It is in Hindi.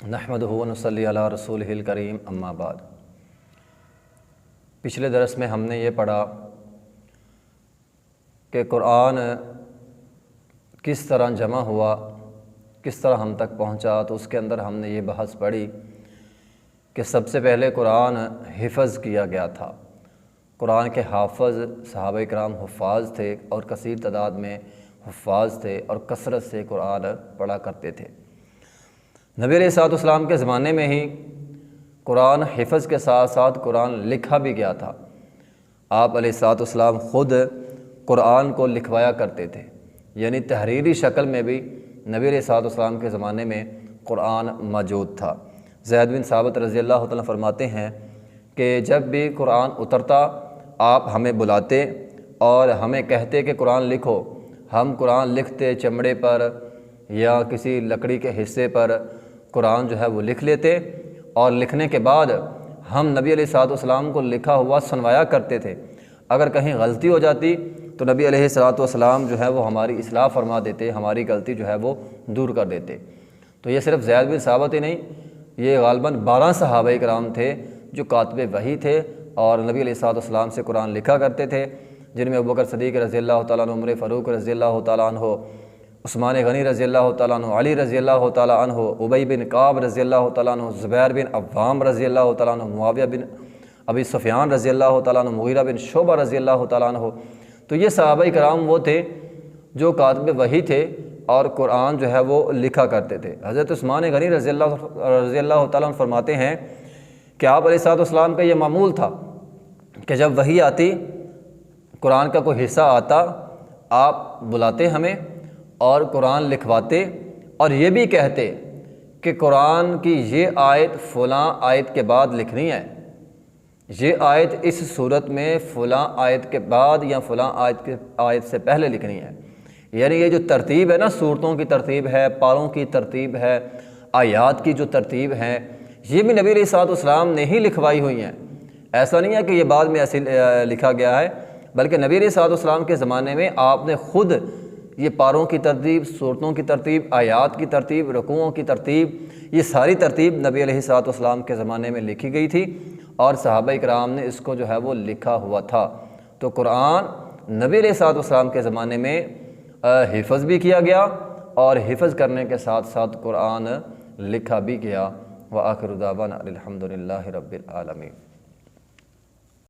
नहमद वसली रसूल करीम अम्माबाद पिछले दरस में हमने ये पढ़ा कि कुरान किस तरह जमा हुआ, किस तरह हम तक पहुँचा तो उसके अंदर हमने ये बहस पढ़ी कि सबसे पहले कुरान हिफ़ज़ किया गया था। कुरान के हाफज सहाब कराम हफ़ाज थे और कसीर तादाद में हफ़ाज थे और कसरत से कुरान पढ़ा करते थे। नबी सातम के ज़माने में ही कुरान हिफ़ के साथ साथ कुरान लिखा भी गया था। आप सातम ख़ुद कुरान को लिखवाया करते थे। यानी तहरीरी शक्ल में भी नबी सातम के ज़माने में कुरान मौजूद था। जैद बिन साबत रज़ी अल्लाह फरमाते हैं कि जब भी कुरान उतरता, आप हमें बुलाते और हमें कहते कि कुरान लिखो, हम कुरान लिखते चमड़े पर या किसी लकड़ी के हिस्से पर कुरान जो है वो लिख लेते और लिखने के बाद हम नबी सलाम को लिखा हुआ सुनवाया करते थे। अगर कहीं गलती हो जाती तो नबी सलाम जो है वो हमारी असलाह फरमा देते, हमारी गलती जो है वो दूर कर देते। तो ये सिर्फ़ जैद बिन साबत ही नहीं, ये गालबा बारह सहाब कराम थे जो कातब वही थे और नबी सलाम से कुरान लिखा करते थे, जिनमें अबूकर सदीक रज़ी अल्लाह तमर फ़ारूक रज़ी अल्लाह तहो उस्मान गनी रज़ी अल्लाह तु अली रज़ी अल्लाह उबई बिन काब रज़ी अल्लाह तु ज़ुबैर बिन अवाम रज़ी अल्लाह तु मुआविया बिन अबी सुफ़ियान रज़ी अल्लाह तु मुगीरा बिन शोबा रज़ी अल्लाह तो ये सहाब कराम वो थे जो कातब वही थे और कुरान जो है वो लिखा करते थे। हज़रत उस्मान गनी रज़ी रज़ी अल्लाह फरमाते हैं कि आप अलैहिस्सलाम का ये मामूल था कि जब वही आती, कुरान का कोई हिस्सा आता, आप बुलाते हमें और कुरान लिखवाते और ये भी कहते कि कुरान की ये आयत फ़लाँ आयत के बाद लिखनी है। ये आयत इस सूरत में फ़लाँ आयत के बाद या फ़लाँ आयत के, आयत से पहले लिखनी है। यानी ये जो तरतीब है ना, सूरतों की तरतीब है पारों की तरतीब है, आयात की जो तरतीब है, ये भी नबी सलाम ने ही लिखवाई हुई हैं। ऐसा नहीं है कि ये बाद में ऐसे लिखा गया है, बल्कि नबी सलाम के ज़माने में आपने ख़ुद ये पारों की तरतीब, सूरतों की तरतीब, आयात की तरतीब, रकुओं की तरतीब, ये सारी तरतीब नबी सलाम के ज़माने में लिखी गई थी और सहाबा कराम ने इसको जो है वो लिखा हुआ था। तो कुरान नबी सलाम के ज़माने में हिफ़ भी किया गया और हिफ़ करने के साथ साथ कुरान लिखा भी गया। व आखरुदावन अलहमदिल्ला रबालमीन